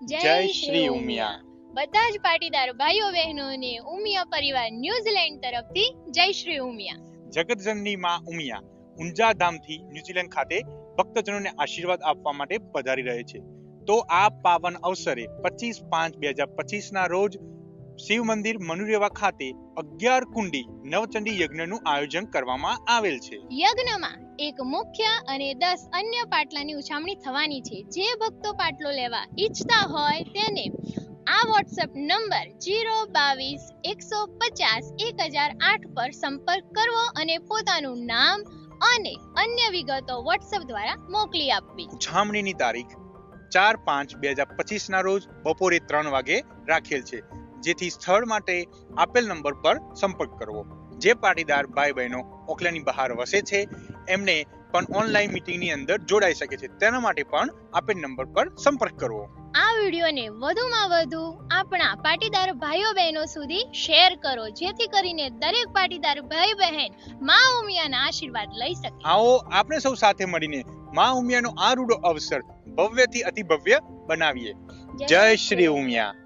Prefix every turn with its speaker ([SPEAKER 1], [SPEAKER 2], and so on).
[SPEAKER 1] જય શ્રી ઉમિયા.
[SPEAKER 2] બધા જ પાટીદાર ભાઈઓ બહેનોને ઉમિયા પરિવાર ન્યુઝીલેન્ડ તરફથી જય શ્રી ઉમિયા.
[SPEAKER 1] જગતજનની માં ઉમિયા ઊંઝા ધામથી ન્યુઝીલેન્ડ ખાતે ભક્તજનોને આશીર્વાદ આપવા માટે પધારી રહે છે. તો આ પાવન અવસરે પચીસ પાંચ બે હજાર પચીસ ના રોજ શિવ મંદિર મનુરેવા ખાતે અગિયાર કુંડી નવચંડી યજ્ઞનું આયોજન કરવામાં આવેલ છે.
[SPEAKER 2] યજ્ઞમાં એક મુખ્ય અને દસ અન્ય પાટલાની ઉછામણી થવાની છે. જે ભક્તો પાટલો લેવા ઈચ્છતા હોય તેને આ વોટ્સએપ નંબર જીરો બાવીસ એકસો પચાસ એક હજાર આઠ પર સંપર્ક કરવો અને પોતાનું નામ અને અન્ય વિગતો વોટ્સએપ દ્વારા મોકલી આપવી.
[SPEAKER 1] ઉછામણીની તારીખ ચાર પાંચ બે હજાર પચીસ ના રોજ બપોરે ત્રણ વાગે રાખેલ છે. જેથી સ્થળ માટે આપેલ નંબર પર સંપર્ક કરવો. જે પાટીદાર ભાઈ બહેનો ઓકલાની બહાર વસે છે એમને પણ ઓનલાઈન મીટિંગની અંદર જોડાઈ શકે છે. તેના માટે પણ આપેલ નંબર પર સંપર્ક કરવો.
[SPEAKER 2] આ વિડીયોને વધુમાં વધુ આપણા પાટીદાર ભાઈઓ બહેનો સુધી શેર કરો જેથી કરીને દરેક પાટીદાર ભાઈ બહેન મા ઉમિયાના આશીર્વાદ લઈ શકે.
[SPEAKER 1] આવો આપણે સૌ સાથે મળીને મા ઉમિયાનો આ રૂડો અવસર ભવ્યથી અતિ ભવ્ય બનાવીએ. જય શ્રી ઉમિયા.